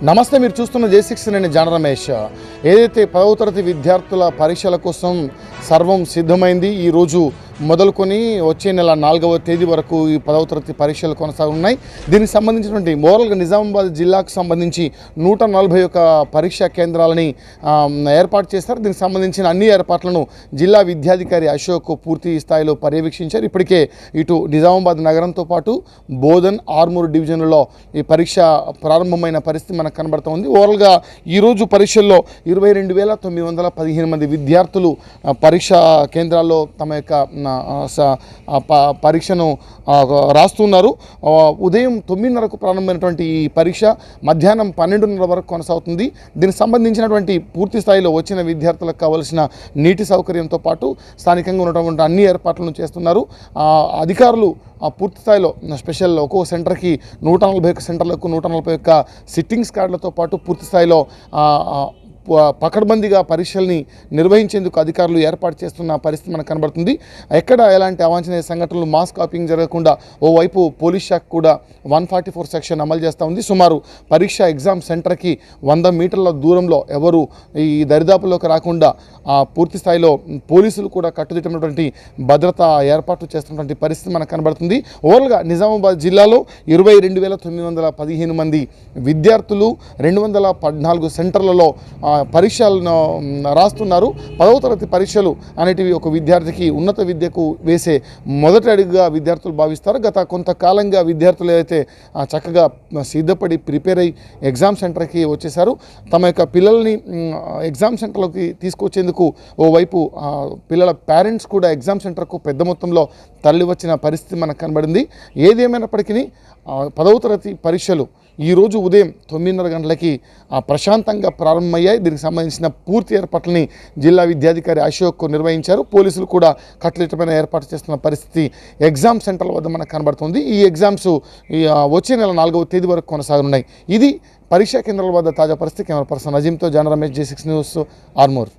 నమస్తే మీరు చూస్తున్న జే సిక్స్ నేను జాన రమేష్ ఏదైతే పదవ తరగతి విద్యార్థుల పరీక్షల కోసం సర్వం సిద్ధమైంది ఈరోజు మొదలుకొని వచ్చే నెల నాలుగవ తేదీ వరకు ఈ పదవ తరగతి పరీక్షలు కొనసాగున్నాయి. దీనికి సంబంధించినటువంటి మోరల్గా నిజామాబాద్ జిల్లాకు సంబంధించి నూట నలభై ఒక పరీక్షా కేంద్రాలని ఏర్పాటు చేస్తారు దీనికి సంబంధించిన అన్ని ఏర్పాట్లను జిల్లా విద్యాధికారి అశోక్ పూర్తి స్థాయిలో పర్యవేక్షించారు. ఇప్పటికే ఇటు నిజామాబాద్ నగరంతో పాటు బోధన్ ఆర్మూర్ డివిజన్లలో ఈ పరీక్ష ప్రారంభమైన పరిస్థితి మనకు కనబడుతోంది ఓవరాల్గా ఈరోజు పరీక్షల్లో ఇరవై రెండు వేల తొమ్మిది వందల పదిహేను మంది విద్యార్థులు పరీక్షా కేంద్రాల్లో తమ యొక్క పరీక్షను రాస్తున్నారు. ఉదయం తొమ్మిదిన్నరకు ప్రారంభమైనటువంటి ఈ పరీక్ష మధ్యాహ్నం పన్నెండున్నర వరకు కొనసాగుతుంది. దీనికి సంబంధించినటువంటి పూర్తి స్థాయిలో వచ్చిన విద్యార్థులకు కావలసిన నీటి సౌకర్యంతో పాటు స్థానికంగా ఉన్నటువంటి అన్ని ఏర్పాట్లను చేస్తున్నారు. అధికారులు ఆ పూర్తి స్థాయిలో స్పెషల్ ఒక్కో సెంటర్కి నూట నలభై ఒక్క సెంటర్లకు నూట నలభై ఒక్క సిట్టింగ్స్ కార్డులతో పాటు పూర్తి స్థాయిలో పకడ్బందీగా పరీక్షల్ని నిర్వహించేందుకు అధికారులు ఏర్పాటు చేస్తున్న పరిస్థితి మనకు కనబడుతుంది. ఎక్కడ ఎలాంటి అవాంఛనీయ సంఘటనలు మాస్ కాపింగ్ జరగకుండా ఓవైపు పోలీస్ శాఖ కూడా వన్ ఫార్టీ ఫోర్ సెక్షన్ అమలు చేస్తూ ఉంది. సుమారు పరీక్ష ఎగ్జామ్ సెంటర్కి వంద మీటర్ల దూరంలో ఎవరు ఈ దరిదాపుల్లోకి రాకుండా ఆ, పూర్తి స్థాయిలో పోలీసులు కూడా కట్టుదిట్టమైనటువంటి భద్రత ఏర్పాట్లు చేస్తున్నటువంటి పరిస్థితి మనకు కనబడుతుంది. ఓవరాల్గా నిజామాబాద్ జిల్లాలో ఇరవై రెండు వేల తొమ్మిది వందల పదిహేను మంది విద్యార్థులు రెండు వందల పద్నాలుగు సెంటర్లలో పరీక్షలను రాస్తున్నారు. పదవ తరగతి పరీక్షలు అనేటివి ఒక విద్యార్థికి ఉన్నత విద్యకు వేసే మొదటి అడుగుగా విద్యార్థులు భావిస్తారు. గత కొంతకాలంగా విద్యార్థులు అయితే చక్కగా సిద్ధపడి ప్రిపేర్ అయ్యి ఎగ్జామ్ సెంటర్కి వచ్చేసారు. తమ యొక్క పిల్లల్ని ఎగ్జామ్ సెంటర్లోకి తీసుకొచ్చేందుకు ఓవైపు పిల్లల పేరెంట్స్ కూడా ఎగ్జామ్ సెంటర్కు పెద్ద మొత్తంలో తరలి వచ్చిన పరిస్థితి మనకు కనబడింది. ఏదేమైనప్పటికీ పదవ తరగతి పరీక్షలు ఈరోజు ఉదయం తొమ్మిదిన్నర గంటలకి ఆ, ప్రశాంతంగా ప్రారంభమయ్యాయి. దీనికి సంబంధించిన పూర్తి ఏర్పాట్లని జిల్లా విద్యాధికారి అశోక్ నిర్వహించారు. పోలీసులు కూడా కట్టుదిట్టమైన ఏర్పాటు చేస్తున్న పరిస్థితి ఎగ్జామ్ సెంటర్ల వద్ద మనకు కనబడుతుంది. ఈ ఎగ్జామ్స్ వచ్చే నెల నాలుగవ తేదీ వరకు కొనసాగనున్నాయి. ఇది పరీక్షా కేంద్రాల వద్ద తాజా పరిస్థితి. కెమెరా పర్సన్ అజీంతో జనరమేష్ జే సిక్స్ న్యూస్ ఆర్మూర్.